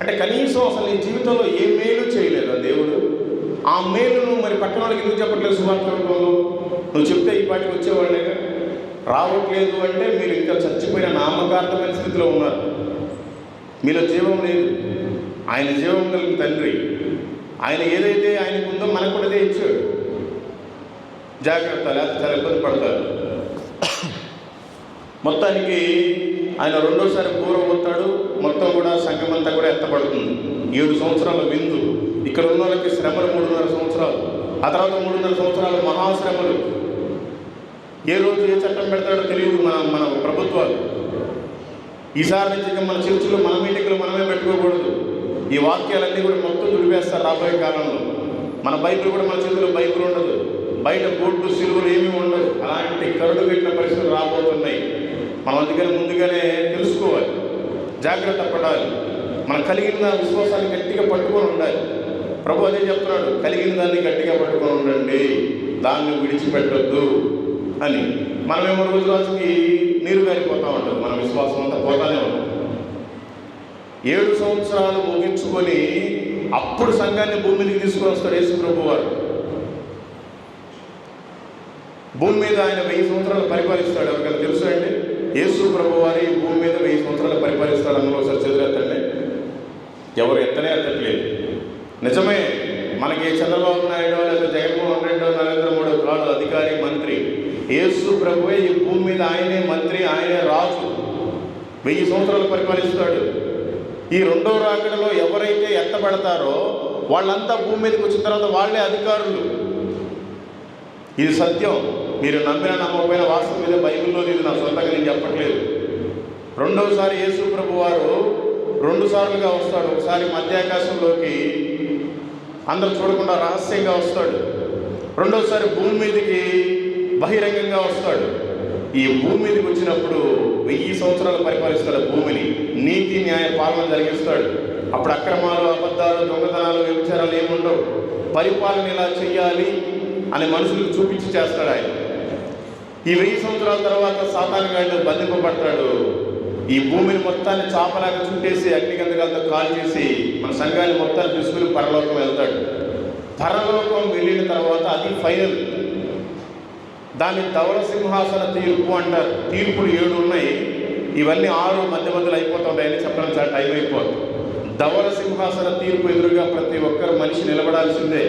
అంటే కనీసం అసలు నీ జీవితంలో ఏ మేలు చేయలేదు ఆ దేవుడు. ఆ మేలును మరి పక్కన వాళ్ళకి ఎందుకు చెప్పట్లేదు సువార్త రూపంలో? నువ్వు చెప్తే ఈ పాటికి వచ్చేవాళ్ళేగా రావట్లేదు అంటే మీరు ఇంకా చచ్చిపోయిన నామకార్థమైన స్థితిలో ఉన్నారు. మీలో జీవం లేదు. ఆయన జీవం కలిగిన తండ్రి. ఆయన ఏదైతే ఆయనకు ఉందో మనకు కూడా అదే ఇచ్చాడు. జాగ్రత్త లేకపోతే చాలా ఇబ్బంది పడతారు. మొత్తానికి ఆయన రెండోసారి పూర్వం వస్తాడు మొత్తం కూడా సంఘం అంతా కూడా ఎత్తబడుతుంది. ఏడు సంవత్సరాల విందు. ఇక్కడ ఉన్న వాళ్ళకి శ్రమలు మూడున్నర సంవత్సరాలు. ఆ తర్వాత మూడున్నర సంవత్సరాలు మహాశ్రమలు. ఏ రోజు ఏ చట్టం పెడతాడో తెలియదు మన మన ప్రభుత్వాలు. ఈసారి నుంచి మన చర్చలు మన మీటింగ్లు మనమే పెట్టుకోకూడదు. ఈ వాక్యాలన్నీ కూడా మొత్తం దుడిపేస్తారు రాబోయే కాలంలో. మన బైబిల్ కూడా మన చేతిలో బైబిల్ ఉండదు. బయట బోర్డు సిలువలు ఏమీ ఉండవు. అలాంటి కరుడు పెట్టిన పరిస్థితి మనం అందుకని ముందుగానే తెలుసుకోవాలి. జాగ్రత్త పడాలి. మనం కలిగిన విశ్వాసాన్ని గట్టిగా పట్టుకొని ఉండాలి. ప్రభు అదే చెప్తున్నాడు కలిగిన దాన్ని గట్టిగా పట్టుకొని ఉండండి. దాన్ని విడిచిపెట్టొద్దు అని. మనమేమో రోజు రోజుకి నీరు గారిపోతూ ఉంటుంది మన విశ్వాసం అంతా పోతానే ఉంటుంది ఏడు సంవత్సరాలు ముగించుకొని అప్పుడు సంఘాన్ని భూమి మీదకి తీసుకొని వస్తాడు యేసు ప్రభు వారు. భూమి మీద ఆయన వెయ్యి సంవత్సరాలు పరిపాలిస్తాడు. ఎవరికైనా తెలుసు అండి? యేసు ప్రభు వారి భూమి మీద వెయ్యి సంవత్సరాలు పరిపాలిస్తాడు అందులో ఒకసారి చదివేత్తండి ఎవరు ఎత్తనే ఎత్తట్లేదు. నిజమే మనకి చంద్రబాబు నాయుడు లేదా జగన్మోహన్ రెడ్డి నరేంద్ర మోడీ కాదు అధికారి మంత్రి. యేసు ప్రభువే ఈ భూమి మీద ఆయనే మంత్రి ఆయనే రాజు. వెయ్యి సంవత్సరాలు పరిపాలిస్తాడు. ఈ రెండో రాకడలో ఎవరైతే ఎత్తబడతారో వాళ్ళంతా భూమి మీదకి వచ్చిన తర్వాత వాళ్ళే అధికారులు. ఇది సత్యం. మీరు నమ్మిన నమ్మకపోయిన వాస్తవం మీద బైబిల్లో ఇది నా సొంతంగా నేను చెప్పట్లేదు. రెండోసారి యేసు ప్రభు వారు రెండు సార్లుగా వస్తాడు. ఒకసారి మధ్యాకాశంలోకి అందరు చూడకుండా రహస్యంగా వస్తాడు. రెండోసారి భూమి మీదకి బహిరంగంగా వస్తాడు. ఈ భూమి మీదకి వచ్చినప్పుడు వెయ్యి సంవత్సరాలు పరిపాలిస్తాడు భూమిని నీతి న్యాయ పాలన జరిగిస్తాడు. అప్పుడు అక్రమాలు అబద్ధాలు దొంగతనాలు వ్యభిచారాలు ఏముండవు. పరిపాలన ఇలా చేయాలి అని మనుషులకు చూపించి చేస్తాడు ఆయన. ఈ వెయ్యి సంవత్సరాల తర్వాత సాతాను గాడిలో బంధింపబడతాడు. ఈ భూమిని మొత్తాన్ని చాపలాగా చుట్టేసి అగ్నిగంధకాలతో కాల్ చేసి మన సంఘాన్ని మొత్తాన్ని తీసుకుని పరలోకం వెళ్తాడు. పరలోకం వెళ్ళిన తర్వాత అది ఫైనల్ దాన్ని ధవల సింహాసన తీర్పు అంటారు. తీర్పులు ఏడు ఉన్నాయి. ఇవన్నీ ఆరు మధ్య మధ్యలో అయిపోతుంటాయని చెప్పడం చాలా టైం అయిపోతుంది. ధవల సింహాసన తీర్పు ఎదురుగా ప్రతి ఒక్కరు మనిషి నిలబడాల్సిందే.